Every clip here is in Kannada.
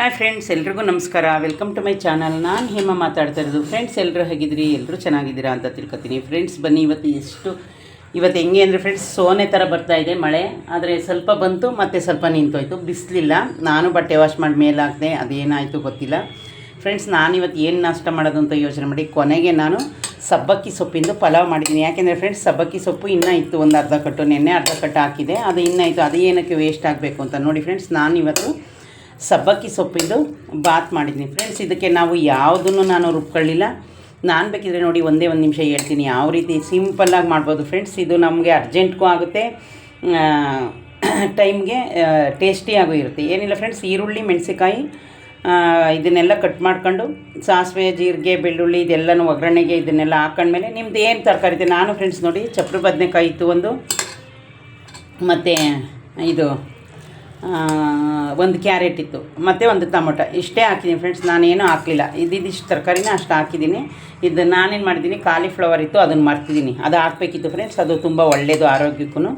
ಹಾಯ್ ಫ್ರೆಂಡ್ಸ್ ಎಲ್ರಿಗೂ ನಮಸ್ಕಾರ. ವೆಲ್ಕಮ್ ಟು ಮೈ ಚಾನಲ್ ನಾನು ಹೇಮ ಮಾತಾಡ್ತಾ ಇರೋದು. ಫ್ರೆಂಡ್ಸ್ ಎಲ್ಲರೂ ಹೇಗಿದ್ದೀರಿ ಎಲ್ಲರೂ ಚೆನ್ನಾಗಿದ್ದೀರಾ ಅಂತ ತಿಳ್ಕೊತೀನಿ. ಫ್ರೆಂಡ್ಸ್ ಬನ್ನಿ ಇವತ್ತು ಎಷ್ಟು ಇವತ್ತು ಹೆಂಗೆ ಅಂದರೆ ಫ್ರೆಂಡ್ಸ್ ಸೋನೆ ಥರ ಬರ್ತಾ ಇದೆ ಮಳೆ. ಆದರೆ ಸ್ವಲ್ಪ ಬಂತು, ಮತ್ತು ಸ್ವಲ್ಪ ನಿಂತೋಯ್ತು. ಬಿಸಿಲಿಲ್ಲ. ನಾನು ಬಟ್ಟೆ ವಾಶ್ ಮಾಡಿ ಮೇಲೆ ಹಾಕಿದೆ ಅದೇನಾಯಿತು ಗೊತ್ತಿಲ್ಲ. ಫ್ರೆಂಡ್ಸ್ ನಾನು ಇವತ್ತು ಏನು ನಾಷ್ಟ ಮಾಡೋದು ಅಂತ ಯೋಚನೆ ಮಾಡಿ, ಕೊನೆಗೆ ನಾನು ಸಬ್ಬಕ್ಕಿ ಸೊಪ್ಪಿಂದು ಪಲಾವ್ ಮಾಡಿದ್ದೀನಿ. ಯಾಕೆಂದರೆ ಫ್ರೆಂಡ್ಸ್ ಸಬ್ಬಕ್ಕಿ ಸೊಪ್ಪು ಇನ್ನೂ ಇತ್ತು, ಒಂದು ಅರ್ಧ ಕಟ್ಟು. ನೆನ್ನೆ ಅರ್ಧ ಕಟ್ಟು ಹಾಕಿದೆ ಅದು ಇನ್ನೂ ಇತ್ತು. ಅದು ಏನಕ್ಕೆ ವೇಸ್ಟ್ ಆಗಬೇಕು ಅಂತ ನೋಡಿ ಫ್ರೆಂಡ್ಸ್ ನಾನು ಇವತ್ತು ಸಬ್ಬಕ್ಕಿ ಸೊಪ್ಪಿಂದು ಬಾತ್ ಮಾಡಿದ್ದೀನಿ ಫ್ರೆಂಡ್ಸ್ ಇದಕ್ಕೆ ನಾವು ಯಾವುದನ್ನು ನಾನು ರುಬ್ಕೊಳ್ಳಿಲ್ಲ. ನಾನು ಬೇಕಿದ್ರೆ ನೋಡಿ ಒಂದೇ ಒಂದು ನಿಮಿಷ ಹೇಳ್ತೀನಿ ಯಾವ ರೀತಿ ಸಿಂಪಲ್ಲಾಗಿ ಮಾಡ್ಬೋದು ಫ್ರೆಂಡ್ಸ್ ಇದು ನಮಗೆ ಅರ್ಜೆಂಟ್ಗೂ ಆಗುತ್ತೆ. ಟೈಮ್ಗೆ ಟೇಸ್ಟಿಯಾಗೂ ಇರುತ್ತೆ. ಏನಿಲ್ಲ ಫ್ರೆಂಡ್ಸ್ ಈರುಳ್ಳಿ ಮೆಣಸಿಕಾಯಿ ಇದನ್ನೆಲ್ಲ ಕಟ್ ಮಾಡ್ಕೊಂಡು ಸಾಸಿವೆ, ಜೀರಿಗೆ, ಬೆಳ್ಳುಳ್ಳಿ ಇದೆಲ್ಲನೂ ಒಗ್ಗರಣೆಗೆ ಇದನ್ನೆಲ್ಲ ಹಾಕೊಂಡ್ಮೇಲೆ ನಿಮ್ದು ಏನು ತರಕಾರಿ ಇದೆ? ನಾನು ಫ್ರೆಂಡ್ಸ್ ನೋಡಿ ಚಪ್ರ ಬದನೆಕಾಯಿ ಇತ್ತು ಒಂದು. ಮತ್ತು ಇದು ಒಂದು ಕ್ಯಾರೆಟ್ ಇತ್ತು. ಮತ್ತು ಒಂದು ಟೊಮೊಟೊ. ಇಷ್ಟೇ ಹಾಕಿದ್ದೀನಿ ಫ್ರೆಂಡ್ಸ್ ನಾನೇನು ಹಾಕಲಿಲ್ಲ. ಇದಿಷ್ಟು ತರಕಾರಿನ ಅಷ್ಟು ಹಾಕಿದ್ದೀನಿ ಇದು ನಾನೇನು ಮಾಡಿದ್ದೀನಿ ಕಾಲಿಫ್ಲವರ್ ಇತ್ತು, ಅದನ್ನು ಮರ್ತಿದ್ದೀನಿ ಅದು ಹಾಕಬೇಕಿತ್ತು ಫ್ರೆಂಡ್ಸ್ ಅದು ತುಂಬ ಒಳ್ಳೆಯದು ಆರೋಗ್ಯಕ್ಕೂ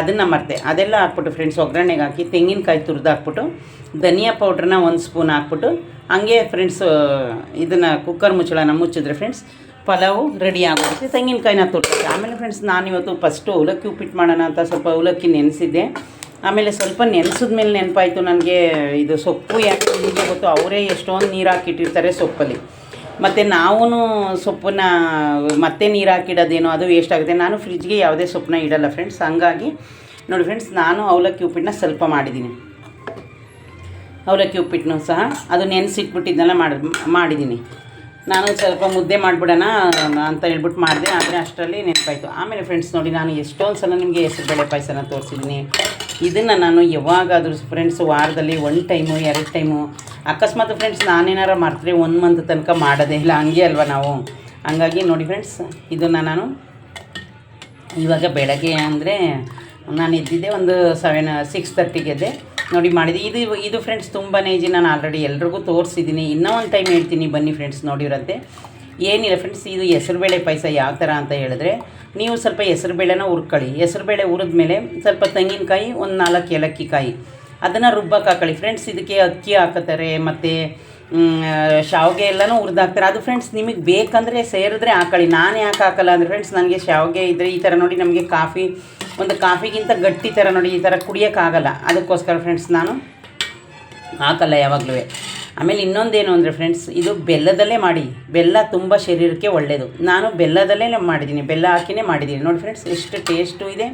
ಅದನ್ನು ಮರ್ತೆ. ಅದೆಲ್ಲ ಹಾಕ್ಬಿಟ್ಟು ಫ್ರೆಂಡ್ಸ್ ಒಗ್ಗರಣೆಗೆ ಹಾಕಿ, ತೆಂಗಿನಕಾಯಿ ತುರಿದು ಹಾಕ್ಬಿಟ್ಟು, ಧನಿಯಾ ಪೌಡ್ರನ್ನ ಒಂದು ಸ್ಪೂನ್ ಹಾಕ್ಬಿಟ್ಟು, ಹಂಗೆ ಫ್ರೆಂಡ್ಸು ಇದನ್ನು ಕುಕ್ಕರ್ ಮುಚ್ಚಳನ ಮುಚ್ಚಿದ್ರೆ ಫ್ರೆಂಡ್ಸ್ ಪಲಾವು ರೆಡಿ ಆಗೋಗುತ್ತೆ ತೆಂಗಿನಕಾಯಿನ ತುರ್ತೀವಿ ಆಮೇಲೆ ಫ್ರೆಂಡ್ಸ್ ನಾನಿವತ್ತು ಫಸ್ಟು ಉಲಕ್ಕಿ ಉಪ್ಪಿಟ್ಟು ಮಾಡೋಣ ಅಂತ ಸ್ವಲ್ಪ ಉಲಕ್ಕಿ ನೆನೆಸಿದ್ದೆ. ಆಮೇಲೆ ಸ್ವಲ್ಪ ನೆನೆಸಿದ ಮೇಲೆ ನೆನಪಾಯಿತು ನನಗೆ ಇದು ಸೊಪ್ಪು ಯಾಕೆ ನಿಮಗೆ ಗೊತ್ತು. ಅವರೇ ಎಷ್ಟೊಂದು ನೀರು ಹಾಕಿಟ್ಟಿರ್ತಾರೆ ಸೊಪ್ಪಲ್ಲಿ. ಮತ್ತು ನಾವೂ ಸೊಪ್ಪನ್ನ ಮತ್ತೆ ನೀರು ಹಾಕಿಡೋದೇನೋ ಅದು ವೇಸ್ಟ್ ಆಗುತ್ತೆ. ನಾನು ಫ್ರಿಜ್ಗೆ ಯಾವುದೇ ಸೊಪ್ಪನ್ನ ಇಡಲ್ಲ ಫ್ರೆಂಡ್ಸ್ ಹಂಗಾಗಿ ನೋಡಿ ಫ್ರೆಂಡ್ಸ್ ನಾನು ಅವಲಕ್ಕಿ ಉಪ್ಪಿಟ್ಟನ್ನ ಸ್ವಲ್ಪ ಮಾಡಿದ್ದೀನಿ. ಅವಲಕ್ಕಿ ಉಪ್ಪಿಟ್ಟನ್ನು ಸಹ ಅದು ನೆನೆಸಿಟ್ಬಿಟ್ಟಿದ್ದನ್ನೆಲ್ಲ ಮಾಡಿ, ಮಾಡಿದ್ದೀನಿ. ನಾನು ಸ್ವಲ್ಪ ಮುದ್ದೆ ಮಾಡಿಬಿಡೋಣ ಅಂತ ಹೇಳ್ಬಿಟ್ಟು ಮಾಡಿದೆ, ಆದರೆ ಅಷ್ಟರಲ್ಲಿ ನೆನಪಾಯಿತು. ಆಮೇಲೆ ಫ್ರೆಂಡ್ಸ್ ನೋಡಿ, ನಾನು ಎಷ್ಟೊಂದು ಸಲ ನಿಮಗೆ ಹೆಸರುಬೇಳೆ ಪಾಯಸನ ತೋರಿಸಿದ್ದೀನಿ. ಇದನ್ನು ನಾನು ಯಾವಾಗಾದರೂ ಫ್ರೆಂಡ್ಸ್ ವಾರದಲ್ಲಿ ಒನ್ ಟೈಮು ಎರಡು ಟೈಮು ಅಕಸ್ಮಾತ್ ಫ್ರೆಂಡ್ಸ್ ನಾನೇನಾರ ಮಾಡ್ತೀನಿ ಒಂದು ಮಂತ್ ತನಕ ಮಾಡೋದೇ ಇಲ್ಲ. ಹಂಗೆ ಅಲ್ವಾ ನಾವು? ಹಂಗಾಗಿ ನೋಡಿ ಫ್ರೆಂಡ್ಸ್ ಇದನ್ನು ನಾನು ಇವಾಗ ಬೆಳಗ್ಗೆ ಅಂದರೆ ನಾನು ಎದ್ದಿದ್ದೆ ಒಂದು ಸೆವೆನ್ ಸಿಕ್ಸ್ ತರ್ಟಿಗೆ ಎದ್ದೆ. ನೋಡಿ ಮಾಡಿದೆ. ಇದು ಇದು ಫ್ರೆಂಡ್ಸ್ ತುಂಬಾ ಈಜಿ ನಾನು ಆಲ್ರೆಡಿ ಎಲ್ರಿಗೂ ತೋರಿಸಿದ್ದೀನಿ. ಇನ್ನೂ ಒಂದು ಟೈಮ್ ಹೇಳ್ತೀನಿ. ಬನ್ನಿ ಫ್ರೆಂಡ್ಸ್ ನೋಡಿರಂತೆ ಏನಿಲ್ಲ ಫ್ರೆಂಡ್ಸ್ ಇದು ಹೆಸರುಬೇಳೆ ಪಾಯಸ ಯಾವ ಥರ ಅಂತ ಹೇಳಿದ್ರೆ, ನೀವು ಸ್ವಲ್ಪ ಹೆಸರುಬೇಳೆನ ಹುರ್ಕೊಳ್ಳಿ. ಹೆಸರುಬೇಳೆ ಹುರಿದ್ಮೇಲೆ ಸ್ವಲ್ಪ ತೆಂಗಿನಕಾಯಿ, ಒಂದು ನಾಲ್ಕು ಏಲಕ್ಕಿ ಕಾಯಿ ಅದನ್ನು ರುಬ್ಬಕ್ಕೆ ಹಾಕೊಳ್ಳಿ. ಫ್ರೆಂಡ್ಸ್ ಇದಕ್ಕೆ ಅಕ್ಕಿ ಹಾಕ್ತಾರೆ ಮತ್ತು ಶಾವಿಗೆ ಎಲ್ಲನೂ ಹುರಿದಾಕ್ತಾರೆ. ಅದು ಫ್ರೆಂಡ್ಸ್ ನಿಮಗೆ ಬೇಕಂದರೆ ಸೇರಿದ್ರೆ ಹಾಕೊಳ್ಳಿ. ನಾನು ಯಾಕೆ ಹಾಕಲ್ಲ ಅಂದರೆ ಫ್ರೆಂಡ್ಸ್ ನನಗೆ ಶಾವಿಗೆ ಇದ್ದರೆ ಈ ಥರ ನೋಡಿ ನಮಗೆ ಕಾಫಿ, ಒಂದು ಕಾಫಿಗಿಂತ ಗಟ್ಟಿ ಥರ ನೋಡಿ ಈ ಥರ ಕುಡಿಯೋಕ್ಕಾಗಲ್ಲ ಅದಕ್ಕೋಸ್ಕರ ಫ್ರೆಂಡ್ಸ್ ನಾನು ಹಾಕಲ್ಲ ಯಾವಾಗಲೂ. ಆಮೇಲೆ ಇನ್ನೊಂದೇನು ಅಂದರೆ ಫ್ರೆಂಡ್ಸ್ ಇದು ಬೆಲ್ಲದಲ್ಲೇ ಮಾಡಿ. ಬೆಲ್ಲ ತುಂಬ ಶರೀರಕ್ಕೆ ಒಳ್ಳೆಯದು ನಾನು ಬೆಲ್ಲದಲ್ಲೇ ಮಾಡಿದ್ದೀನಿ ಬೆಲ್ಲ ಹಾಕಿನೇ ಮಾಡಿದ್ದೀನಿ ನೋಡಿ ಫ್ರೆಂಡ್ಸ್ ಎಷ್ಟು ಟೇಸ್ಟು ಇದೆ.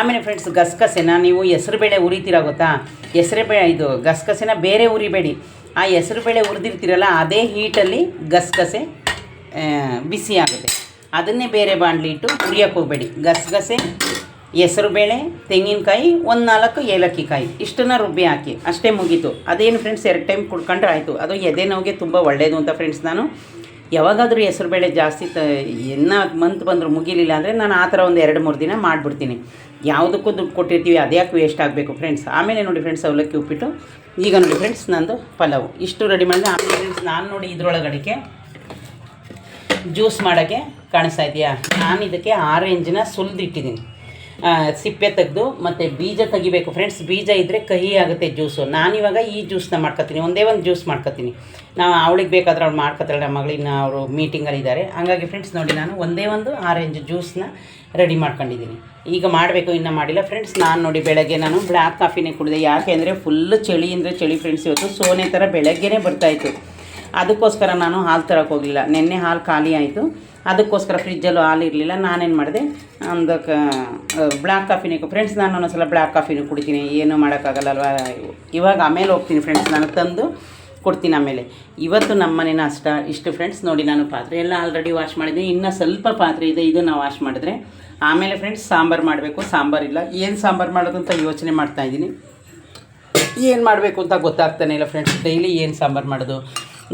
ಆಮೇಲೆ ಫ್ರೆಂಡ್ಸ್ ಗಸಗಸೆನ ನೀವು ಹೆಸರುಬೇಳೆ ಉರಿತೀರ ಗೊತ್ತಾ? ಹೆಸರುಬೇಳೆ, ಇದು ಗಸಗಸೆನ ಬೇರೆ ಉರಿಬೇಡಿ. ಆ ಹೆಸರುಬೇಳೆ ಉರಿದಿರ್ತೀರಲ್ಲ, ಅದೇ ಹೀಟಲ್ಲಿ ಗಸಗಸೆ ಬಿಸಿ ಆಗುತ್ತೆ. ಅದನ್ನೇ ಬೇರೆ ಬಾಣಲಿ ಇಟ್ಟು ಉರಿಯೋಕ್ಕೆ ಹೋಗಬೇಡಿ. ಗಸಗಸೆ ಹೆಸರುಬೇಳೆ ತೆಂಗಿನಕಾಯಿ, ಒಂದು ನಾಲ್ಕು ಏಲಕ್ಕಿ ಕಾಯಿ. ಇಷ್ಟನ್ನು ರುಬ್ಬಿ ಹಾಕಿ. ಅಷ್ಟೇ ಮುಗೀತು. ಅದೇನು ಫ್ರೆಂಡ್ಸ್ ಎರಡು ಟೈಮ್ ಕುಡ್ಕೊಂಡ್ರೆ ಆಯಿತು. ಅದು ಎದೆ ನೋವಿಗೆ ತುಂಬ ಒಳ್ಳೆಯದು ಅಂತ ಫ್ರೆಂಡ್ಸ್ ನಾನು. ಯಾವಾಗಾದರೂ ಹೆಸರುಬೇಳೆ ಜಾಸ್ತಿ ತ ಎನ್ನ ಮಂತ್ ಬಂದರೂ ಮುಗಿಲಿಲ್ಲ ಅಂದರೆ ನಾನು ಆ ಥರ ಒಂದು ಎರಡು, ಮೂರು ದಿನ ಮಾಡಿಬಿಡ್ತೀನಿ. ಯಾವುದಕ್ಕೂ ದುಡ್ಡು ಕೊಟ್ಟಿರ್ತೀವಿ ಅದ್ಯಾಕೆ ವೇಸ್ಟ್ ಆಗಬೇಕು ಫ್ರೆಂಡ್ಸ್ ಆಮೇಲೆ ನೋಡಿ ಫ್ರೆಂಡ್ಸ್ ಅವಲಕ್ಕಿ ಉಪ್ಪಿಟ್ಟು. ಈಗ ನೋಡಿ ಫ್ರೆಂಡ್ಸ್ ನಂದು ಪಲಾವು. ಇಷ್ಟು ರೆಡಿ ಮಾಡಿದೆ ಆಮೇಲೆ ಫ್ರೆಂಡ್ಸ್ ನಾನು ನೋಡಿ ಇದರೊಳಗಡೆಗೆ ಜ್ಯೂಸ್ ಮಾಡೋಕ್ಕೆ ಕಾಣಿಸ್ತಾ ಇದೆಯಾ? ನಾನು ಇದಕ್ಕೆ ಆರೆಂಜನ್ನ ಸುಲಿದಿಟ್ಟಿದ್ದೀನಿ. ಸಿಪ್ಪೆ ತೆಗೆದು ಮತ್ತು ಬೀಜ ತೆಗಿಬೇಕು. ಫ್ರೆಂಡ್ಸ್ ಬೀಜ ಇದ್ದರೆ ಕಹಿ ಆಗುತ್ತೆ ಜ್ಯೂಸು ನಾನಿವಾಗ ಈ ಜ್ಯೂಸನ್ನ ಮಾಡ್ಕೊತೀನಿ. ಒಂದೇ ಒಂದು ಜ್ಯೂಸ್ ಮಾಡ್ಕೊತೀನಿ. ನಾವು ಅವಳಿಗೆ ಬೇಕಾದ್ರೆ ಅವ್ಳು ಮಾಡ್ಕೊತಾಳೆ ನಮ್ಮ ಮಗಳಿನ ಅವರು ಮೀಟಿಂಗಲ್ಲಿದ್ದಾರೆ ಹಂಗಾಗಿ ಫ್ರೆಂಡ್ಸ್ ನೋಡಿ ನಾನು ಒಂದೇ ಒಂದು ಆರೆಂಜ್ ಜ್ಯೂಸನ್ನ ರೆಡಿ ಮಾಡ್ಕೊಂಡಿದ್ದೀನಿ ಈಗ ಮಾಡಬೇಕು, ಇನ್ನೂ ಮಾಡಿಲ್ಲ. ಫ್ರೆಂಡ್ಸ್ ನಾನು ನೋಡಿ ಬೆಳಗ್ಗೆ ನಾನು ಬ್ಲ್ಯಾಕ್ ಕಾಫಿನೇ ಕುಡಿದೆ. ಯಾಕೆ ಅಂದರೆ ಫುಲ್ಲು ಚಳಿ ಅಂದರೆ ಚಳಿ ಫ್ರೆಂಡ್ಸ್ ಇವತ್ತು ಸೋನೆ ಥರ ಬೆಳಗ್ಗೆನೇ ಬರ್ತಾಯಿತ್ತು ಅದಕ್ಕೋಸ್ಕರ ನಾನು ಹಾಲು ತರಕ್ಕೆ ಹೋಗಲಿಲ್ಲ. ನಿನ್ನೆ ಹಾಲು ಖಾಲಿ ಆಯಿತು. ಅದಕ್ಕೋಸ್ಕರ ಫ್ರಿಜ್ಜಲ್ಲೂ ಹಾಲು ಇರಲಿಲ್ಲ. ನಾನೇನು ಮಾಡಿದೆ, ಒಂದು ಕ ಬ್ಲ್ಯಾಕ್ ಕಾಫಿನೇ ಫ್ರೆಂಡ್ಸ್ ನಾನು ಒಂದೊಂದ್ಸಲ ಬ್ಲ್ಯಾಕ್ ಕಾಫಿನೂ ಕುಡಿತೀನಿ. ಏನೂ ಮಾಡೋಕ್ಕಾಗಲ್ಲಲ್ವ? ಇವಾಗ ಆಮೇಲೆ ಹೋಗ್ತೀನಿ ಫ್ರೆಂಡ್ಸ್ ನಾನು ತಂದು ಕೊಡ್ತೀನಿ ಆಮೇಲೆ. ಇವತ್ತು ನಮ್ಮ ಮನೇನ ಅಷ್ಟ, ಇಷ್ಟು ಫ್ರೆಂಡ್ಸ್ ನೋಡಿ ನಾನು ಪಾತ್ರೆ ಎಲ್ಲ ಆಲ್ರೆಡಿ ವಾಶ್ ಮಾಡಿದ್ದೀನಿ ಇನ್ನೂ ಸ್ವಲ್ಪ ಪಾತ್ರೆ ಇದೆ ಇದು ನಾವು ವಾಶ್ ಮಾಡಿದ್ರೆ ಆಮೇಲೆ ಫ್ರೆಂಡ್ಸ್ ಸಾಂಬಾರು ಮಾಡಬೇಕು. ಸಾಂಬಾರಿಲ್ಲ ಏನು ಸಾಂಬಾರು ಮಾಡೋದು ಅಂತ ಯೋಚನೆ ಮಾಡ್ತಾಯಿದ್ದೀನಿ ಏನು ಮಾಡಬೇಕು ಅಂತ ಗೊತ್ತಾಗ್ತಾನೆ ಇಲ್ಲ ಫ್ರೆಂಡ್ಸ್ ಡೈಲಿ ಏನು ಸಾಂಬಾರು ಮಾಡೋದು?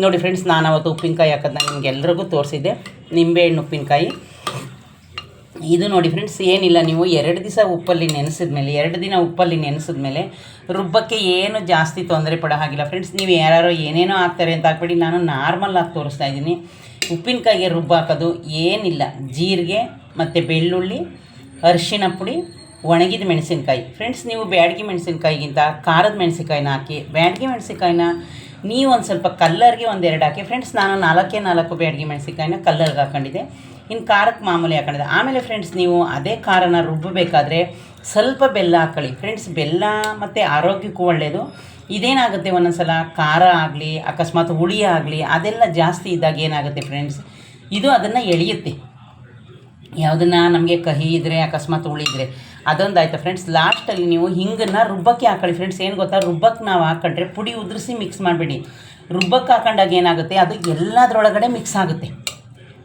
ನೋಡಿ ಫ್ರೆಂಡ್ಸ್ ನಾನು ಅವತ್ತು ಉಪ್ಪಿನಕಾಯಿ ಹಾಕೋದನ್ನ ನಿಮ್ಗೆ ಎಲ್ರಿಗೂ ತೋರಿಸಿದ್ದೆ. ನಿಂಬೆಹಣ್ಣು ಉಪ್ಪಿನಕಾಯಿ. ಇದು ನೋಡಿ ಫ್ರೆಂಡ್ಸ್ ಏನಿಲ್ಲ, ನೀವು ಎರಡು ದಿವಸ ಉಪ್ಪಲ್ಲಿ ನೆನೆಸಿದ ಮೇಲೆ ಎರಡು ದಿನ ಉಪ್ಪಲ್ಲಿ ನೆನೆಸಿದ ಮೇಲೆ ರುಬ್ಬಕ್ಕೆ ಏನು ಜಾಸ್ತಿ ತೊಂದರೆ ಪಡೋ ಹಾಗಿಲ್ಲ ಫ್ರೆಂಡ್ಸ್ ನೀವು ಯಾರು ಏನೇನೋ ಹಾಕ್ತಾರೆ ಅಂತ ಹಾಕ್ಬೇಡಿ, ನಾನು ನಾರ್ಮಲ್ ಆಗಿ ತೋರಿಸ್ತಾ ಇದ್ದೀನಿ. ಉಪ್ಪಿನಕಾಯಿಗೆ ರುಬ್ಬ ಹಾಕೋದು ಏನಿಲ್ಲ. ಜೀರಿಗೆ ಮತ್ತು ಬೆಳ್ಳುಳ್ಳಿ ಅರಿಶಿಣ ಪುಡಿ, ಒಣಗಿದ ಮೆಣಸಿನ್ಕಾಯಿ. ಫ್ರೆಂಡ್ಸ್ ನೀವು ಬ್ಯಾಡಗಿ ಮೆಣಸಿನ್ಕಾಯಿಗಿಂತ ಖಾರದ ಮೆಣಸಿನ್ಕಾಯಿನ ಹಾಕಿ, ಬ್ಯಾಡಗಿ ಮೆಣಸಿನ್ಕಾಯಿನ ನೀವು ಒಂದು ಸ್ವಲ್ಪ ಕಲ್ಲರ್ಗೆ ಒಂದೆರಡು ಹಾಕಿ. ಫ್ರೆಂಡ್ಸ್ ನಾನು ನಾಲ್ಕೇ ನಾಲ್ಕು ಬ್ಯಾಡ್ಗೆ ಮೆಣಸಿನ್ಕಾಯಿನ ಕಲ್ಲರ್ಗೆ ಹಾಕೊಂಡಿದ್ದೆ. ಇನ್ನು ಖಾರಕ್ಕೆ ಮಾಮೂಲಿ ಹಾಕೊಂಡಿದ್ದೆ. ಆಮೇಲೆ ಫ್ರೆಂಡ್ಸ್ ನೀವು ಅದೇ ಖಾರನ ರುಬ್ಬಬೇಕಾದ್ರೆ ಸ್ವಲ್ಪ ಬೆಲ್ಲ ಹಾಕೊಳ್ಳಿ. ಫ್ರೆಂಡ್ಸ್ ಬೆಲ್ಲ ಮತ್ತು ಆರೋಗ್ಯಕ್ಕೂ ಒಳ್ಳೆಯದು ಇದೇನಾಗುತ್ತೆ? ಒಂದೊಂದ್ಸಲ ಖಾರ ಆಗಲಿ, ಅಕಸ್ಮಾತ್ ಹುಳಿ ಆಗಲಿ, ಅದೆಲ್ಲ ಜಾಸ್ತಿ ಇದ್ದಾಗ ಏನಾಗುತ್ತೆ ಫ್ರೆಂಡ್ಸ್ ಇದು ಅದನ್ನು ಎಳೆಯುತ್ತೆ. ಯಾವುದನ್ನ ನಮಗೆ ಕಹಿ ಇದ್ದರೆ ಅಕಸ್ಮಾತ್ ಉಳಿದ್ರೆ ಅದೊಂದು ಆಯ್ತು ಫ್ರೆಂಡ್ಸ್ ಲಾಸ್ಟಲ್ಲಿ ನೀವು ಹಿಂಗನ್ನು ರುಬ್ಬಕ್ಕೆ ಹಾಕೊಳ್ಳಿ ಫ್ರೆಂಡ್ಸ್ ಏನು ಗೊತ್ತಾ? ರುಬ್ಬಕ್ಕೆ ನಾವು ಹಾಕೊಂಡ್ರೆ ಪುಡಿ ಉದುರಿಸಿ ಮಿಕ್ಸ್ ಮಾಡಬೇಡಿ. ರುಬ್ಬಕ್ಕೆ ಹಾಕೊಂಡಾಗ ಏನಾಗುತ್ತೆ? ಅದು ಎಲ್ಲದರೊಳಗಡೆ ಮಿಕ್ಸ್ ಆಗುತ್ತೆ.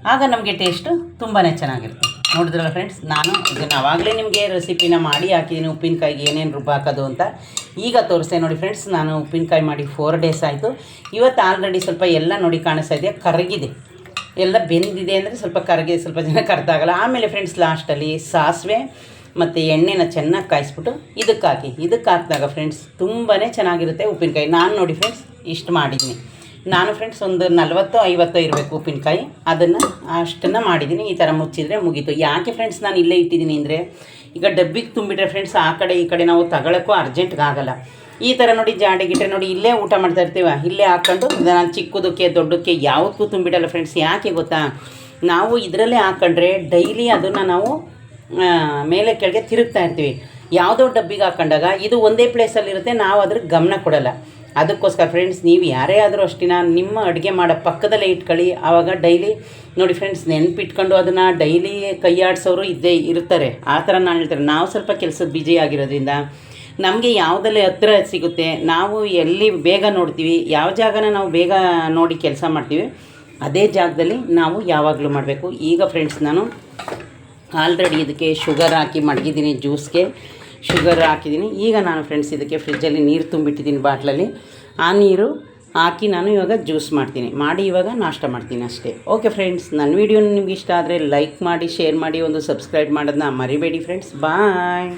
ಆಗ ನಮಗೆ ಟೇಸ್ಟು ತುಂಬಾ ಚೆನ್ನಾಗಿರುತ್ತೆ. ನೋಡಿದ್ರಲ್ಲ ಫ್ರೆಂಡ್ಸ್ ನಾನು ಇದನ್ನು ಆವಾಗಲೇ ನಿಮಗೆ ರೆಸಿಪಿನ ಮಾಡಿ ಹಾಕಿದ್ದೀನಿ ಉಪ್ಪಿನಕಾಯಿಗೆ ಏನೇನು ರುಬ್ಬ ಹಾಕೋದು ಅಂತ. ಈಗ ತೋರಿಸ್ತೆ ನೋಡಿ ಫ್ರೆಂಡ್ಸ್ ನಾನು ಉಪ್ಪಿನಕಾಯಿ ಮಾಡಿ ಫೋರ್ ಡೇಸ್ ಆಯಿತು. ಇವತ್ತು ಆಲ್ರೆಡಿ ಸ್ವಲ್ಪ ಎಲ್ಲ ನೋಡಿ ಕಾಣಿಸ್ತಾ ಇದೆಯಾ ಕರಗಿದೆ. ಎಲ್ಲ ಬೆಂದಿದೆ ಅಂದರೆ ಸ್ವಲ್ಪ ಕರಗಿ, ಸ್ವಲ್ಪ ಜನ ಕರ್ದಾಗಲ್ಲ. ಆಮೇಲೆ ಫ್ರೆಂಡ್ಸ್ ಲಾಸ್ಟಲ್ಲಿ ಸಾಸಿವೆ ಮತ್ತು ಎಣ್ಣೆನ ಚೆನ್ನಾಗಿ ಕಾಯಿಸ್ಬಿಟ್ಟು ಇದಕ್ಕೆ ಹಾಕಿ. ಇದಕ್ಕೆ ಹಾಕಿದಾಗ ಫ್ರೆಂಡ್ಸ್ ತುಂಬಾ ಚೆನ್ನಾಗಿರುತ್ತೆ ಉಪ್ಪಿನಕಾಯಿ. ನಾನು ನೋಡಿ ಫ್ರೆಂಡ್ಸ್ ಇಷ್ಟು ಮಾಡಿದ್ದೀನಿ. ನಾನು ಫ್ರೆಂಡ್ಸ್ ಒಂದು ನಲ್ವತ್ತು ಐವತ್ತು ಇರಬೇಕು ಉಪ್ಪಿನಕಾಯಿ. ಅದನ್ನು ಅಷ್ಟನ್ನು ಮಾಡಿದ್ದೀನಿ. ಈ ಥರ ಮುಚ್ಚಿದರೆ ಮುಗೀತು. ಯಾಕೆ ಫ್ರೆಂಡ್ಸ್ ನಾನು ಇಲ್ಲೇ ಇಟ್ಟಿದ್ದೀನಿ ಅಂದರೆ, ಈಗ ಡಬ್ಬಿಗೆ ತುಂಬಿಟ್ರೆ ಫ್ರೆಂಡ್ಸ್ ಆ ಕಡೆ ಈ ಕಡೆ ನಾವು ತಗೊಳ್ಳೋಕ್ಕೂ ಅರ್ಜೆಂಟ್ಗೆ ಆಗಲ್ಲ. ಈ ಥರ ನೋಡಿ ಜಾಡಿ ಗಿಟ್ಟೆ ನೋಡಿ ಇಲ್ಲೇ ಊಟ ಮಾಡ್ತಾ ಇರ್ತೀವ. ಇಲ್ಲೇ ಹಾಕ್ಕೊಂಡು ನಾನು ಚಿಕ್ಕದಕ್ಕೆ ದೊಡ್ಡಕ್ಕೆ ಯಾವುದಕ್ಕೂ ತುಂಬಿಡಲ್ಲ ಫ್ರೆಂಡ್ಸ್ ಯಾಕೆ ಗೊತ್ತಾ? ನಾವು ಇದರಲ್ಲೇ ಹಾಕ್ಕೊಂಡ್ರೆ ಡೈಲಿ ಅದನ್ನು ನಾವು ಮೇಲೆ ಕೆಳಗೆ ತಿರುಗ್ತಾ ಇರ್ತೀವಿ. ಯಾವುದೋ ಡಬ್ಬಿಗೆ ಹಾಕೊಂಡಾಗ ಇದು ಒಂದೇ ಪ್ಲೇಸಲ್ಲಿರುತ್ತೆ ನಾವು ಅದ್ರ ಗಮನ ಕೊಡಲ್ಲ. ಅದಕ್ಕೋಸ್ಕರ ಫ್ರೆಂಡ್ಸ್ ನೀವು ಯಾರೇ ಆದರೂ ಅಷ್ಟಿನ ನಿಮ್ಮ ಅಡುಗೆ ಮಾಡೋ ಪಕ್ಕದಲ್ಲೇ ಇಟ್ಕೊಳ್ಳಿ. ಆವಾಗ ಡೈಲಿ ನೋಡಿ ಫ್ರೆಂಡ್ಸ್ ನೆನಪಿಟ್ಕೊಂಡು ಅದನ್ನು ಡೈಲಿ ಕೈಯಾಡಿಸೋರು ಇದ್ದೇ ಇರ್ತಾರೆ ಆ ಥರ ನಾನು ಹೇಳ್ತಾರೆ ನಾವು ಸ್ವಲ್ಪ ಕೆಲಸದ ಬ್ಯುಸಿ ಆಗಿರೋದ್ರಿಂದ ನಮಗೆ ಯಾವುದಲ್ಲಿ ಹತ್ರ ಸಿಗುತ್ತೆ, ನಾವು ಎಲ್ಲಿ ಬೇಗ ನೋಡ್ತೀವಿ, ಯಾವ ಜಾಗನ ನಾವು ಬೇಗ ನೋಡಿ ಕೆಲಸ ಮಾಡ್ತೀವಿ, ಅದೇ ಜಾಗದಲ್ಲಿ ನಾವು ಯಾವಾಗಲೂ ಮಾಡಬೇಕು. ಈಗ ಫ್ರೆಂಡ್ಸ್ ನಾನು ಆಲ್ರೆಡಿ ಇದಕ್ಕೆ ಶುಗರ್ ಹಾಕಿ ಮಡಗಿದ್ದೀನಿ ಜ್ಯೂಸ್ಗೆ ಶುಗರ್ ಹಾಕಿದ್ದೀನಿ. ಈಗ ನಾನು ಫ್ರೆಂಡ್ಸ್ ಇದಕ್ಕೆ ಫ್ರಿಜ್ಜಲ್ಲಿ ನೀರು ತುಂಬಿಟ್ಟಿದ್ದೀನಿ ಬಾಟ್ಲಲ್ಲಿ. ಆ ನೀರು ಹಾಕಿ ನಾನು ಇವಾಗ ಜ್ಯೂಸ್ ಮಾಡ್ತೀನಿ. ಮಾಡಿ ಇವಾಗ ನಾಷ್ಟ ಮಾಡ್ತೀನಿ ಅಷ್ಟೇ. ಓಕೆ ಫ್ರೆಂಡ್ಸ್ ನನ್ನ ವೀಡಿಯೋ ನಿಮ್ಗೆ ಇಷ್ಟ ಆದರೆ ಲೈಕ್ ಮಾಡಿ ಶೇರ್ ಮಾಡಿ, ಒಂದು ಸಬ್ಸ್ಕ್ರೈಬ್ ಮಾಡೋದನ್ನ ಮರಿಬೇಡಿ ಫ್ರೆಂಡ್ಸ್ ಬಾಯ್